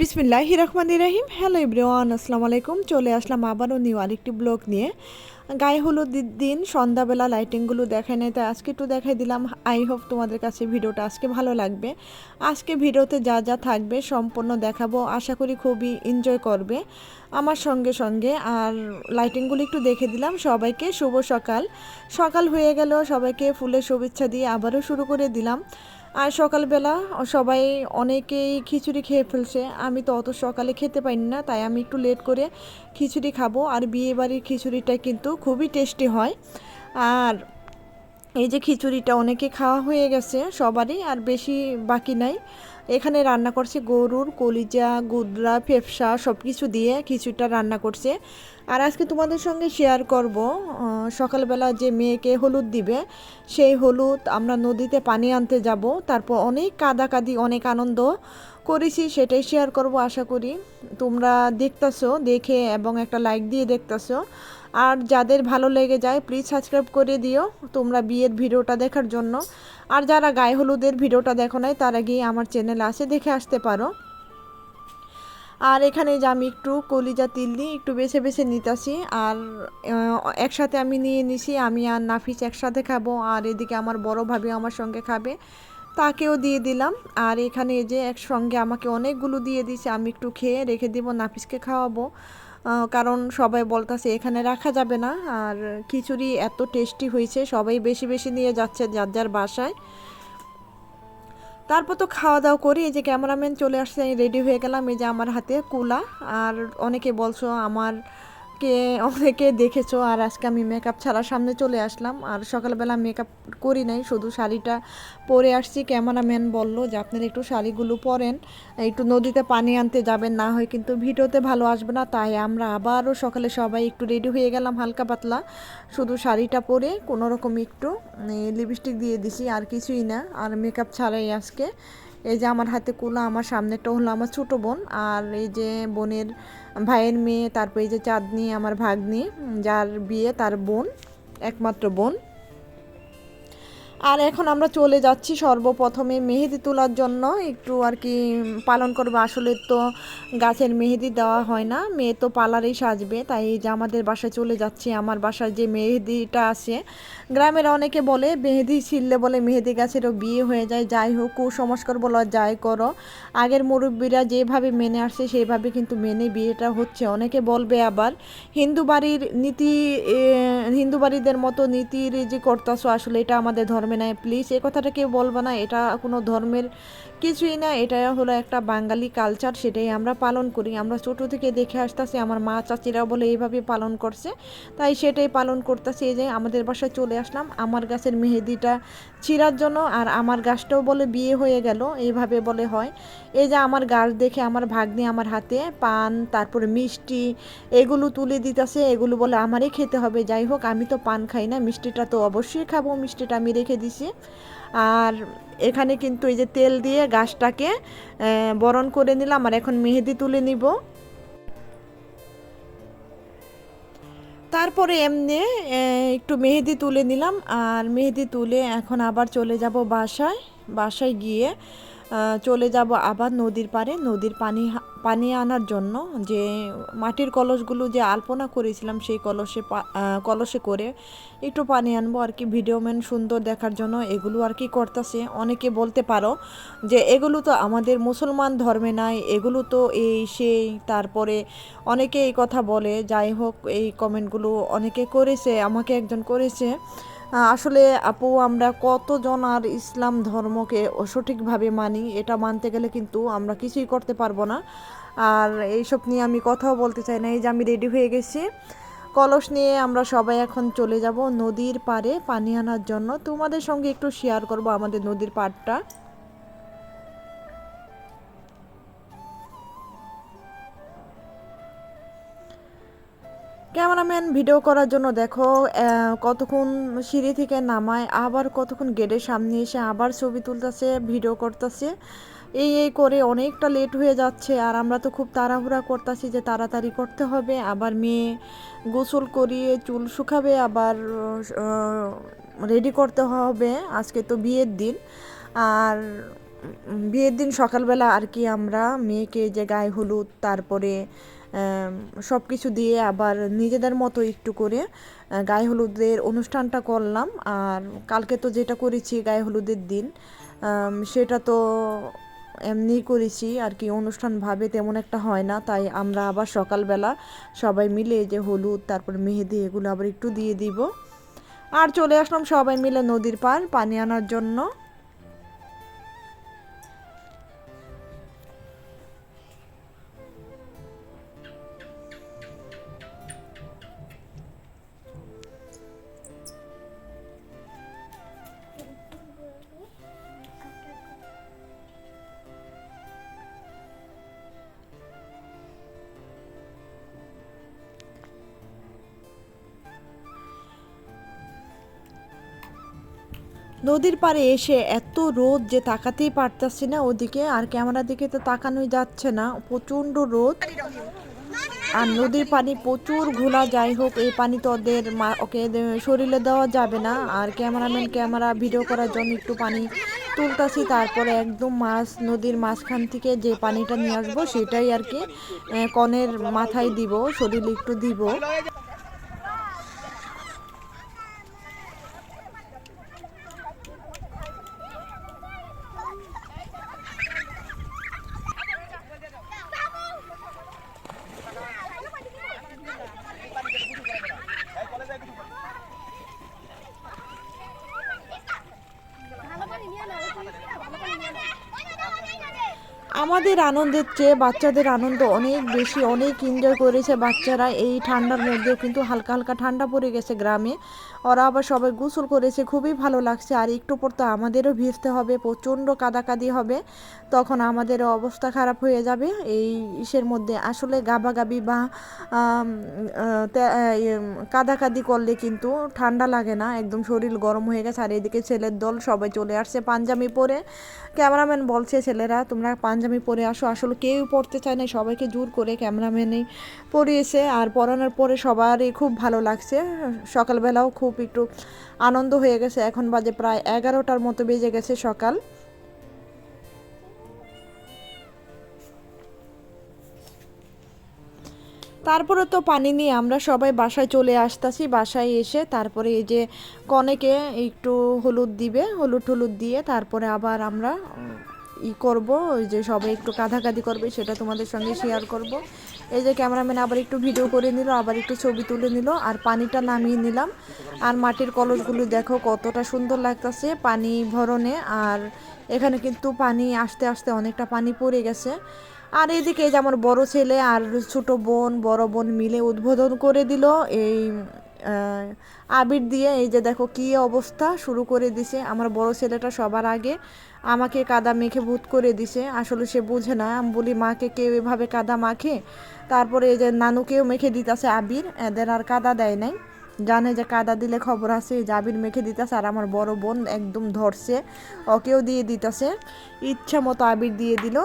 বিসমিল্লাহ রহমান রাহিম। Hello everyone আসসালামু আলাইকুম। চলে আসলাম আবারও নিউ আরেকটি ব্লগ নিয়ে। গায়ে হলুদ দিন, সন্ধ্যাবেলা লাইটিংগুলো দেখায় নাই, তাই আজকে একটু দেখাই দিলাম। আই হোপ তোমাদের কাছে ভিডিওটা আজকে ভালো লাগবে। আজকে ভিডিওতে যা যা থাকবে সম্পূর্ণ দেখাবো। আশা করি খুবই এনজয় করবে আমার সঙ্গে সঙ্গে। আর লাইটিংগুলো একটু দেখে দিলাম। সবাইকে শুভ সকাল। সকাল হয়ে গেল। সবাইকে ফুলের শুভেচ্ছা দিয়ে আবারও শুরু করে দিলাম। আর সকালবেলা সবাই অনেকেই খিচুড়ি খেয়ে ফেলছে। আমি তো অত সকালে খেতে পারি না, তাই আমি একটু লেট করে খিচুড়ি খাব। আর বিয়েবাড়ির খিচুড়িটা কিন্তু খুবই টেস্টি হয়। আর এই যে খিচুড়িটা অনেকে খাওয়া হয়ে গেছে সবারই, আর বেশি বাকি নাই। এখানে রান্না করছে গরুর কলিজা, গুদরা, ফেফসা সব কিছু দিয়ে খিচুড়িটা রান্না করছে। আর আজকে তোমাদের সঙ্গে শেয়ার করব সকালবেলা যে মেয়েকে হলুদ দিবে, সেই হলুদ আমরা নদীতে পানি আনতে যাব, তারপর অনেক কাদাকাদি, অনেক আনন্দ। করেছি, সেটাই শেয়ার করব আশা করি। তোমরা দেখতেছো, দেখে এবং একটা লাইক দিয়ে দেখতেছো। আর যাদের ভালো লেগে যায় প্লিজ সাবস্ক্রাইব করে দিও তোমরা বিয়ের ভিডিওটা দেখার জন্য। আর যারা গায়ে হলুদের ভিডিওটা দেখো নাই, তারা গিয়ে আমার চ্যানেল আসে দেখে আসতে পারো। আর এখানে যে আমি একটু কলিজা তিল দিয়ে একটু বেছে বেছে নিতেছি, আর একসাথে আমি নিয়ে নিছি, আমি আর নাফিস একসাথে খাব, আর এদিকে আমার বড় ভাবি আমার সঙ্গে খাবে। তাকেও দিয়ে দিলাম। আর এখানে যে একসঙ্গে আমাকে অনেকগুলো দিয়ে দিছে আমি একটু খেয়ে রেখে দিব, নাফিসকে খাওয়াবো। কারণ সবাই বলতেছে, এখানে রাখা যাবে না। আর খিচুড়ি এত টেস্টি হয়েছে, সবাই বেশি বেশি নিয়ে যাচ্ছে যার যার বাসায়। তারপর তো খাওয়া দাওয়া করি, এই যে ক্যামেরাম্যান চলে আসছে রেডি হয়ে গেলাম, এই যে আমার হাতে কুলা। আর অনেকে বলছো, আমার কে অনেকে দেখেছ, আর আজকে আমি মেকআপ ছাড়া সামনে চলে আসলাম। আর সকালবেলা মেকআপ করি নাই, শুধু শাড়িটা পরে আসছি। ক্যামেরাম্যান বলল যে, আপনারা একটু শাড়িগুলো পরেন, একটু নদীতে পানি আনতে যাবেন, না হয় কিন্তু ভিডিওতে ভালো আসবে না। তাই আমরা আবারও সকালে সবাই একটু রেডি হয়ে গেলাম, হালকা পাতলা। শুধু শাড়িটা পরে কোনো রকম একটু লিপস্টিক দিয়ে দিছি, আর কিছুই না। আর মেকআপ ছাড়াই আজকে। এই যে আমার হাতে কুলা, আমার সামনেটা হলো আমার ছোটো বোন। আর এই যে বোনের ভাইয়ের মেয়ে তারপরে যে চাঁদনি আমার ভাগ্নি যার বিয়ে তার বোন একমাত্র বোন। আর এখন আমরা চলে যাচ্ছি সর্বপ্রথমে মেহেদি তোলার জন্য। একটু আর কি পালন করব। আসলে তো গাছের মেহেদি দেওয়া হয় না। মেয়ে তো পালারেই সাজবে। তাই যে আমাদের বাসায় চলে যাচ্ছি। আমার বাসায় যে মেহেদিটা আছে, গ্রামের অনেকে বলে, মেহেদি ছিললে বলে মেহেদি গাছেরও বিয়ে হয়ে যায়। যাই হোক, কুসংস্কার বলো, যাই করো। আগের মুরব্বীরা যেভাবে মেনে আসছে, সেইভাবে কিন্তু মেনে বিয়েটা হচ্ছে। অনেকে বলবে আবার, হিন্দু বাড়ির নীতি হিন্দু বাড়িদের মতো নীতির যে করতেছো আসলে এটা আমাদের ধর্ম ধর্মে নাই প্লিজ এ কথাটা কেউ বলবে না এটা কোনো ধর্মের কিছুই না এটা হলো একটা বাঙালি কালচার সেটাই আমরা পালন করি। আমরা ছোটো থেকে দেখে আসতেছি, আমার মা চাচিরাও বলে এইভাবে পালন করছে। তাই সেটাই পালন করতেছি, এই যে আমাদের বাসায় চলে আসলাম। আমার গাছের মেহেদিটা চিরার জন্য, আর আমার গাছটাও বলে বিয়ে হয়ে গেল, এইভাবে বলে হয়। এই যে আমার গাছ দেখে আমার ভাগ্নি আমার হাতে পান, তারপরে মিষ্টি, এগুলো তুলে দিতেছে। এগুলো বলে আমারই খেতে হবে, যাই হোক, আমি তো পান খাই না, মিষ্টিটা তো অবশ্যই খাব, মিষ্টিটা আমি রেখে দিছি। আর এখানে কিন্তু এই যে তেল দিয়ে গাছটাকে বরণ করে নিলাম আর এখন মেহেদি তুলে নিব। তারপরে এমনি একটু মেহেদি তুলে নিলাম আর মেহেদি তুলে এখন আবার চলে যাব বাসায়। বাসায় গিয়ে চলে যাব আবার নদীর পারে নদীর পানি পানি আনার জন্য যে মাটির কলসগুলো যে আলপনা করেছিলাম, সেই কলসে কলসে করে একটু পানি আনব আর কি। ভিডিও ম্যান সুন্দর দেখার জন্য এগুলো আর কি করতেছে। অনেকে বলতে পারো যে এগুলো তো আমাদের মুসলমান ধর্মে নাই, এগুলো তো এই সেই, তারপরে অনেকে এই কথা বলে। যাই হোক, এই কমেন্টগুলো অনেকে করেছে, আমাকে একজন করেছে। আসলে আপু, আমরা কতজন আর ইসলাম ধর্মকে সঠিকভাবে মানি, এটা মানতে গেলে কিন্তু আমরা কিছুই করতে পারব না। আর এইসব নিয়ে আমি কথাও বলতে চাই না, এই যে আমি রেডি হয়ে গেছি। কলস নিয়ে আমরা সবাই এখন চলে যাব নদীর পাড়ে পানি আনার জন্য। তোমাদের সঙ্গে একটু শেয়ার করব আমাদের নদীর পাড়টা। ক্যামেরাম্যান, ভিডিও করার জন্য দেখো কতক্ষণ সিঁড়ি থেকে নামায়, আবার কতক্ষণ গেটের সামনে এসে আবার ছবি তুলতেছে, ভিডিও করতেছে। এই এই করে অনেকটা লেট হয়ে যাচ্ছে আর আমরা তো খুব তাড়াহুড়া করতেছি যে তাড়াতাড়ি করতে হবে। আবার মেয়ে গোসল করিয়ে চুল শুকাবে, আবার রেডি করতে হবে। আজকে তো বিয়ের দিন। আর বিয়ের দিন সকালবেলা আর কি আমরা মেয়েকে যে গায়ে হলুদ, তারপরে সব কিছু দিয়ে আবার নিজেদের মতো একটু করে গায়ে হলুদের অনুষ্ঠানটা করলাম। আর কালকে তো যেটা করেছি গায়ে হলুদের দিন সেটা তো এমনি করেছি, আর কি অনুষ্ঠানভাবে তেমন একটা হয় না, তাই আমরা আবার সকালবেলা সবাই মিলে যে হলুদ, তারপর মেহেদি এগুলো আবার একটু দিয়ে দিব। আর চলে আসলাম সবাই মিলে নদীর পার পানি আনার জন্য। নদীর পাড়ে এসে এত রোদ যে তাকাতেই পারতাছি না ওদিকে, আর ক্যামেরার দিকে তো তাকানোই যাচ্ছে না, প্রচণ্ড রোদ। আর নদীর পানি প্রচুর ঘোলা, যাই হোক, এই পানি তো ওদের ওকে শরীরে দেওয়া যাবে না। আর ক্যামেরাম্যান, ক্যামেরা ভিডিও করার জন্য একটু পানি তুলতাছি, তারপরে একদম মাছ, নদীর মাঝখান থেকে যে পানিটা নিয়ে আসব, সেটাই আর কি কনের মাথায় দিব, শরীরে একটু দিব। আমাদের আনন্দের চেয়ে বাচ্চাদের আনন্দ অনেক বেশি, অনেক এনজয় করেছে বাচ্চারা। এই ঠান্ডার মধ্যে কিন্তু হালকা হালকা ঠান্ডা পড়ে গেছে গ্রামে। ওরা আবার সবাই গোসল করেছে, খুবই ভালো লাগছে। আর একটু পর তো আমাদেরও ভিজতে হবে, প্রচণ্ড কাদাকাদি হবে। তখন আমাদের অবস্থা খারাপ হয়ে যাবে। এই ইসের মধ্যে আসলে গাবাগাবি বা কাদাকাদি করলে কিন্তু ঠান্ডা লাগে না। একদম শরীর গরম হয়ে গেছে। আর এদিকে ছেলের দল সবাই চলে আসছে পাঞ্জাবি পরে। ক্যামেরাম্যান বলছে, ছেলেরা, তোমরা পাঞ্জাবি পরে আসো। আসলে কেউ পড়তে চায় না। সবাইকে জোর করে ক্যামেরাম্যানেই পরিয়েছে। আর পরানোর পরে সবারই খুব ভালো লাগছে। সকালবেলাও খুব একটু আনন্দ হয়ে গেছে। এখন বাজে প্রায় এগারোটার মতো বেজে গেছে সকাল। তারপরে তো পানি নিয়ে আমরা সবাই বাসায় চলে আসতাছি বাসায় এসে তারপরে এই যে কনেকে একটু হলুদ দিবে হলুদ টলুদ দিয়ে তারপরে আবার আমরা ই করব ওই যে সবাই একটু কাঁধাকাধি করবে সেটা তোমাদের সঙ্গে শেয়ার করব। এই যে ক্যামেরাম্যান আবার একটু ভিডিও করে নিল, আবার একটু ছবি তুলে নিল আর পানিটা নামিয়ে নিলাম। আর মাটির কলসগুলো দেখো কতটা সুন্দর লাগতেছে পানি ভরণে। আর এখানে কিন্তু পানি আস্তে আস্তে অনেকটা পানি পড়ে গেছে। আর এদিকে যে আমার বড় ছেলে আর ছোট বোন, বড় বোন মিলে উদ্বোধন করে দিল এই আবির দিয়ে। এই যে দেখো কি অবস্থা, শুরু করে দিছে। আমার বড় ছেলেটা সবার আগে। আমাকে কাদা মেখে ভূত করে দিছে। আসলে সে বুঝে না। আমি বলি, মাকে কেউ এভাবে কাদা মাখে? তারপরে এই যে নানুকেও মেখে দিতেছে আবির। এদের আর কাদা দেয় নাই। জানে যে কাদা দিলে খবর আছে, এই যে আবির মেখে দিতেছে আর আমার বড় বোন একদম ধরছে। ওকেও দিয়ে দিতেছে। ইচ্ছা মতো আবির দিয়ে দিল।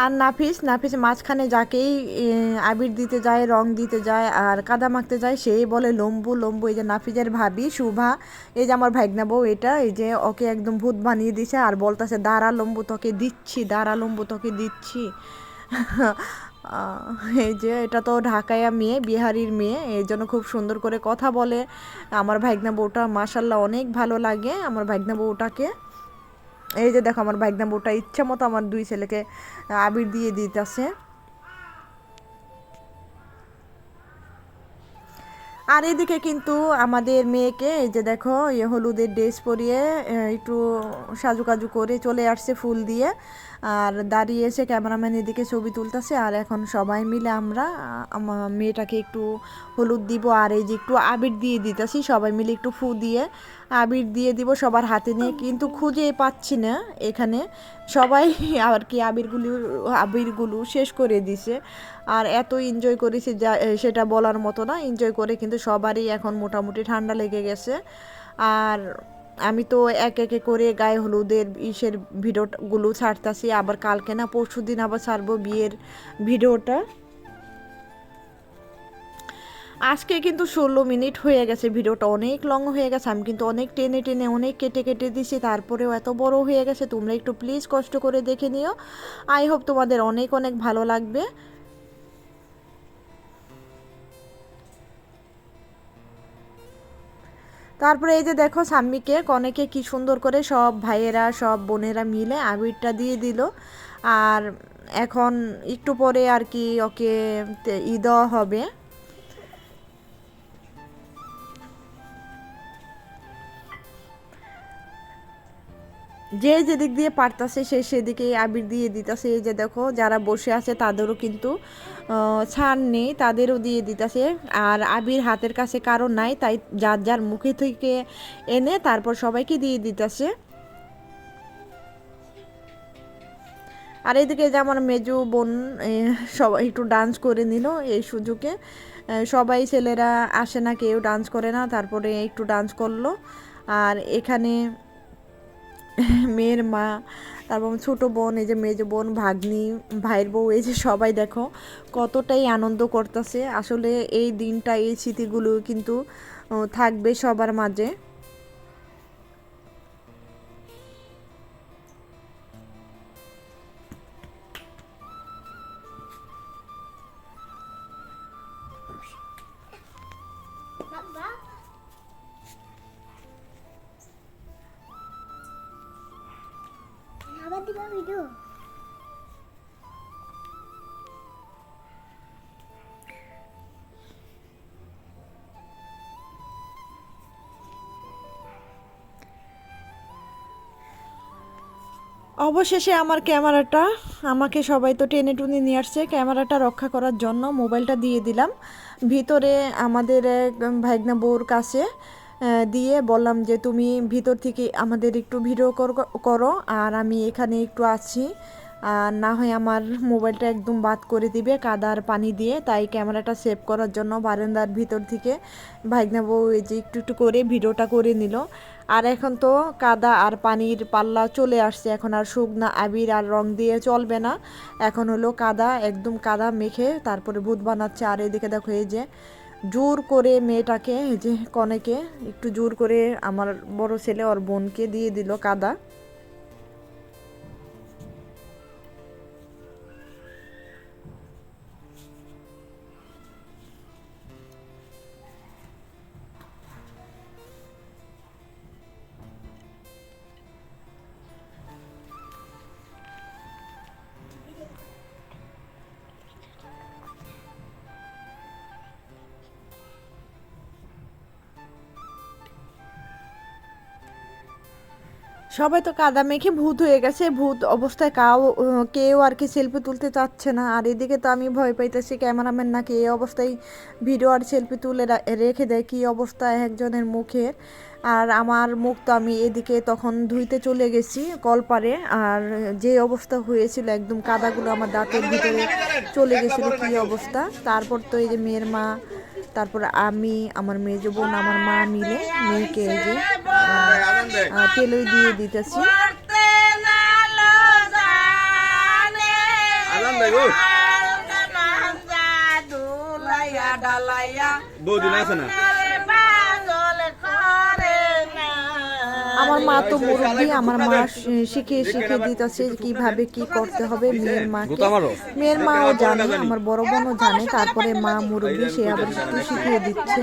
আর নাফিস নাফিস মাঝখানে যাকেই আবির দিতে যায়, রং দিতে যায় আর কাদা মাখতে যায়, সেই বলে, লম্বু লম্বু, এই যে নাফিজের ভাবি, শুভা, এই যে আমার ভাগনা বউ, এটা, এই যে ওকে একদম ভূত বানিয়ে দিছে আর বলতেছে, দাঁড়া লম্বু, তোকে দিচ্ছি, দাঁড়া লম্বু, তোকে দিচ্ছি। এই যে, এটা তো ঢাকায়া মেয়ে, বিহারির মেয়ে এই জন্য খুব সুন্দর করে কথা বলে। আমার ভাগনা বউটা মাসাল্লাহ অনেক ভালো লাগে, আমার ভাগনা বউটাকে। এই যে দেখো আমার ভাগনা বউটা ইচ্ছা মতো আমার দুই ছেলেকে আবির দিয়ে দিতেছে। আর এদিকে কিন্তু আমাদের মেয়েকে, এই যে দেখো ইয়ে হলুদের ড্রেস পরিয়ে একটু সাজুকাজু করে চলে আসছে ফুল দিয়ে। আর দাঁড়িয়ে এসে ক্যামেরাম্যান এদিকে ছবি তুলতেছে, আর এখন সবাই মিলে আমরা আমার মেয়েটাকে একটু হলুদ দিব, আর এই যে একটু আবির দিয়ে দিতেছি, সবাই মিলে একটু ফু দিয়ে। আবির দিয়ে দিব সবার হাতে নিয়ে, কিন্তু খুঁজে পাচ্ছি না এখানে। সবাই আর কি আবিরগুলো আবিরগুলো শেষ করে দিছে। আর এত এনজয় করেছি যা, সেটা বলার মতো না এনজয় করে কিন্তু সবারই এখন মোটামুটি ঠান্ডা লেগে গেছে। আর আমি তো এক একে করে গায়ে হলুদের ইসের ভিডিওগুলো ছাড়তাছি, আবার কালকে না পরশু দিন আবার ছাড়বো বিয়ের ভিডিওটা। আজকে কিন্তু ষোলো মিনিট হয়ে গেছে, ভিডিওটা অনেক লং হয়ে গেছে, আমি কিন্তু অনেক টেনে টেনে, অনেক কেটে কেটে দিছি, তারপরেও এত বড় হয়ে গেছে, তোমরা একটু প্লিজ কষ্ট করে দেখে নিও। আই হোপ তোমাদের অনেক অনেক ভালো লাগবে। তারপরে এই যে দেখো সাম্মিকে, কনেকে কি সুন্দর করে সব ভাইয়েরা, সব বোনেরা মিলে আবিরটা দিয়ে দিল। আর এখন একটু পরে আর কি ওকে দেওয়া হবে। যে যেদিক দিয়ে পারতাছে, সে সেদিকে আবির দিয়ে দিতাছে। এই যে দেখো, যারা বসে আছে তাদেরও কিন্তু ছাড় নেই, তাদেরও দিয়ে দিতাছে। আর আবির হাতের কাছে কারও নাই, তাই যার যার মুখে থেকে এনে তারপর সবাইকে দিয়ে দিতাছে। আর এদিকে যে আমার মেজু বোন সবাই একটু ডান্স করে নিল এই সুযোগে। সবাই ছেলেরা আসে না, কেউ ডান্স করে না, তারপরে একটু ডান্স করল। আর এখানে মেয়ের মা, তারপর ছোট বোন, এই যে মেজ বোন, ভাগ্নি, ভাইয়ের বউ, এই যে সবাই দেখো কতটাই আনন্দ করতেছে। আসলে এই দিনটা, এই স্মৃতিগুলো কিন্তু থাকবে সবার মাঝে। অবশেষে আমার ক্যামেরাটা, আমাকে সবাই তো টেনে টুনে নিয়ে আসছে, ক্যামেরাটা রক্ষা করার জন্য মোবাইলটা দিয়ে দিলাম। ভিতরে আমাদের এক ভাইগনা বউর কাছে দিয়ে বললাম যে, তুমি ভিতর থেকে আমাদের একটু ভিডিও কর- করো, আর আমি এখানে একটু আছি। আর না হয় আমার মোবাইলটা একদম বাদ করে দিবে কাদার পানি দিয়ে, তাই ক্যামেরাটা সেভ করার জন্য বারান্দার ভিতর থেকে ভাইগনা বউ এই যে একটু একটু করে ভিডিওটা করে নিল। আর এখন তো কাদা আর পানির পাল্লা চলে আসছে, এখন আর শুকনা আবির আর রং দিয়ে চলবে না। এখন হলো কাদা, একদম কাদা মেখে তারপরে ভূত বানাচ্ছে। আর এদিকে দেখো এই যে জোর করে মেয়েটাকে, এই যে কনেকে, একটু জোর করে আমার বড় ছেলে ওর বোনকে দিয়ে দিল কাদা। সবাই তো কাদা মেখে ভূত হয়ে গেছে, ভূত অবস্থায় কাউ কেউ আর কি সেলফি তুলতে চাচ্ছে না। আর এদিকে তো আমি ভয় পাইতেছি ক্যামেরাম্যান নাকি এই অবস্থায় ভিডিও আর সেলফি তুলে রেখে দেয়, কী অবস্থা একজনের মুখের। আর আমার মুখ তো আমি এদিকে তখন ধুইতে চলে গেছি কলপারে, আর যে অবস্থা হয়েছিল একদম কাদাগুলো আমার দাঁতের ভিতরে চলে গেছিল, কী অবস্থা। তারপর তো এই যে মেয়ের মা তারপর আমি আমার মেজ বোন আমার মা মিলে মেয়েকে যে তেল তেলই দিয়ে দিতেছি। বৌদিন আছে না। আমার মা তো মুরব্বী আমার মা শি- শিখিয়ে শিখিয়ে দিতেছে কীভাবে কি করতে হবে। মেয়ের মাকে মারো। মেয়ের মাও জানে আমার বড় বোনও জানে তারপরে মা মুরব্বী সে আবার একটু শিখিয়ে দিচ্ছে।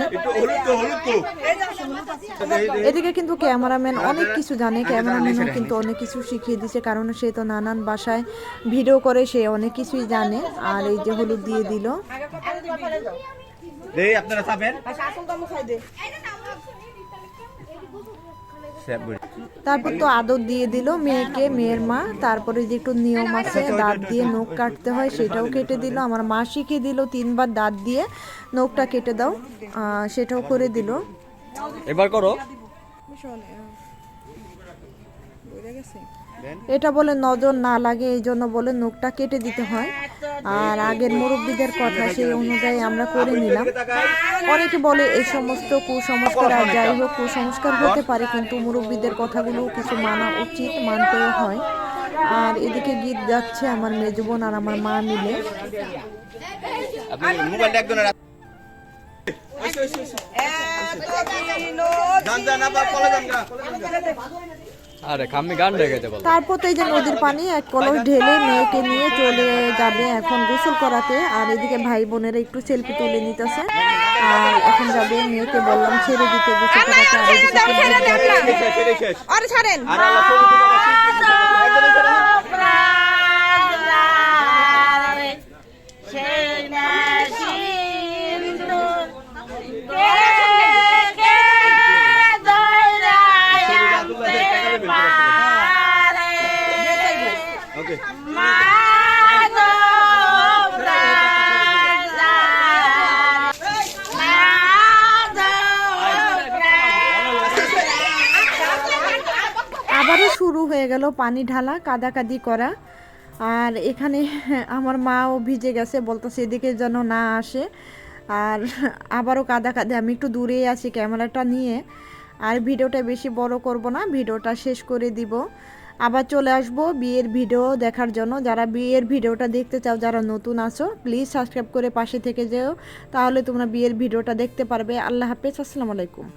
এদিকে কিন্তু ক্যামেরাম্যান অনেক কিছু জানে ক্যামেরাম্যানও কিন্তু অনেক কিছু শিখিয়ে দিচ্ছে কারণ সে তো নানান বাসায় ভিডিও করে সে অনেক কিছুই জানে আর এই যে হলুদ দিয়ে দিল। আপনারা স্যাপ বড়ি তারপর তো আদর দিয়ে দিল মেয়েকে মেয়ের মা। তারপরে যে একটু নিয়ম আছে দাঁত দিয়ে নখ কাটতে হয় সেটাও কেটে দিল। আমার মা শিখিয়ে দিল তিনবার দাঁত দিয়ে নখটা কেটে দাও আহ, সেটাও করে দিল। এবার করো। এটা বলে নজর না লাগে এই জন্য বলে নখটা কেটে দিতে হয়। আর আগের মুরব্বীদের কথা সেই অনুযায়ী আমরা করে নিলাম। অনেকে বলে এই সমস্ত কুসংস্কার আর যাই হোক কুসংস্কার হতে পারে কিন্তু মুরব্বীদের কথাগুলো কিছু মানা উচিত মানতেও হয়। আর এদিকে গীত গাচ্ছে আমার মেজবোন আর আমার মা মিলে। আবার কলে আরে খাম্মি গান রেখেছে বল। তারপর তো এই যে নদীর পানি এক কলস ঢেলে মেয়েকে নিয়ে চলে যাবে এখন গোসল করাতে। আর এদিকে ভাই বোনেরা একটু সেলফি তুলে নিতেছে। আর এখন যাবে মেয়েকে বললাম ছেড়ে দিতে গোসল করাতে। আর এদিকে আরে ছাড়েন। আবারও শুরু হয়ে গেল পানি ঢালা, কাদাকাদি করা। আর এখানে আমার মাও ভিজে গেছে, বলতেছে এদিকে যেন না আসে। আর আবারও কাদা কাদে আমি একটু দূরেই আছি ক্যামেরাটা নিয়ে। আর ভিডিওটা বেশি বড় করব না, ভিডিওটা শেষ করে দিব। আবার চলে আসব বিয়ের ভিডিও দেখার জন্য। যারা বিয়ের ভিডিওটা দেখতে চাও, যারা নতুন আছো প্লিজ সাবস্ক্রাইব করে পাশে থেকে যেও। তাহলে তোমরা বিয়ের ভিডিওটা দেখতে পারবে। আল্লাহ হাফেজ, আসসালামু আলাইকুম।